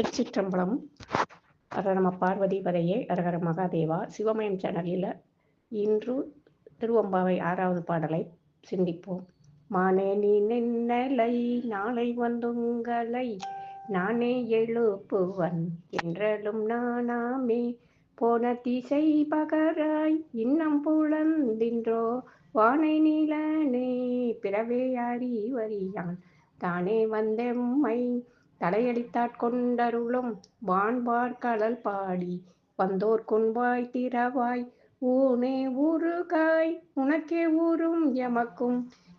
திருச்சிற்றம்பலம். அத நம்ம பார்வதி வரையே அரகர மகாதேவா. சிவமயம் சேனலில் இன்று திருவம்பாவை ஆறாவது பாடலை சிந்திப்போம். மானே நீ நின்னலை நாளை வந்துங்களை நானே எழுப்புவன். என்றலும் நானாமே போன திசை பகராய் இன்னம் புலந்தின்றோ வானை நீலனே பிறவே அறிவறியான். தானே வந்தெம்மை தலையடித்தாட்கொண்டருளும் வான்பார் கடல் பாடி வந்தோர் கொன்பாய் திறவாய் ஊனே ஊறுகாய் உனக்கே ஊரும் எமக்கும்.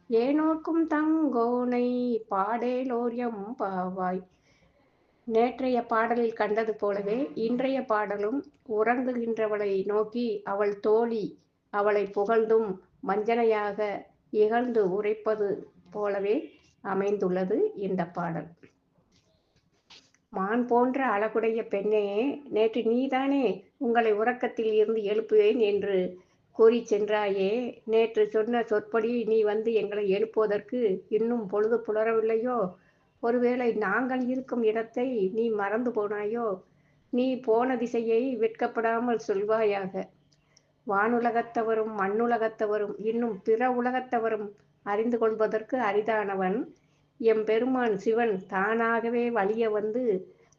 ஏனோர்க்கும் தங்கோனை பாடேலோர் எம்பாவாய். நேற்றைய பாடலில் கண்டது போலவே இன்றைய பாடலும் உறங்குகின்றவளை நோக்கி அவள் தோழி அவளை புகழ்ந்தும் வஞ்சனையாக இகழ்ந்து உரைப்பது போலவே அமைந்துள்ளது இந்த பாடல். மான் போன்ற அழகுடைய பெண்ணே நேற்று நீதானே உங்களை உறக்கத்தில் இருந்து எழுப்புவேன் என்று கூறி சென்றாயே. நேற்று சொன்ன சொற்படி நீ வந்து எங்களை எழுப்புவதற்கு இன்னும் பொழுது புலரவில்லையோ? ஒருவேளை நாங்கள் இருக்கும் இடத்தை நீ மறந்து போனாயோ? நீ போன திசையை வெட்கப்படாமல் சொல்வாயாக. வானுலகத்தவரும் மண்ணுலகத்தவரும் இன்னும் பிற உலகத்தவரும் அறிந்து கொள்வதற்கு அரிதானவன். எம்பெருமான் சிவன் தானாகவே வழிய வந்து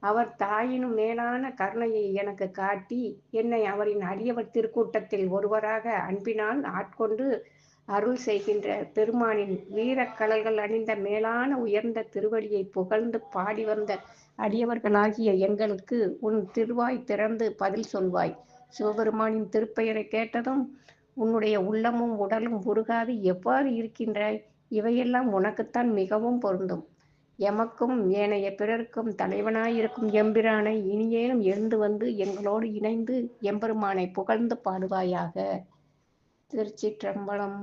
அவர் தாயினும் மேலான கருணையை எனக்கு காட்டி என்னை அவரின் அடியவர் திருக்கூட்டத்தில் ஒருவராக அன்பினால் ஆட்கொண்டு அருள் செய்கின்ற பெருமானின் வீரக்கடல்கள் அணிந்த மேலான உயர்ந்த திருவடியை புகழ்ந்து பாடி வந்த அடியவர்களாகிய எங்களுக்கு உன் திருவாய் திறந்து பதில் சொல்வாய். சிவபெருமானின் திருப்பெயரை கேட்டதும் உன்னுடைய உள்ளமும் உடலும் உருகாது எவ்வாறு இருக்கின்றாய்? இவையெல்லாம் உனக்குத்தான் மிகவும் பொருந்தும். எமக்கும் ஏனைய பிறருக்கும் தலைவனாயிருக்கும் எம்பிரானை இனியேனும் எழுந்து வந்து எங்களோடு இணைந்து எம்பெருமானை புகழ்ந்து பாடுவாயாக. திருச்சிற்றம்பலம்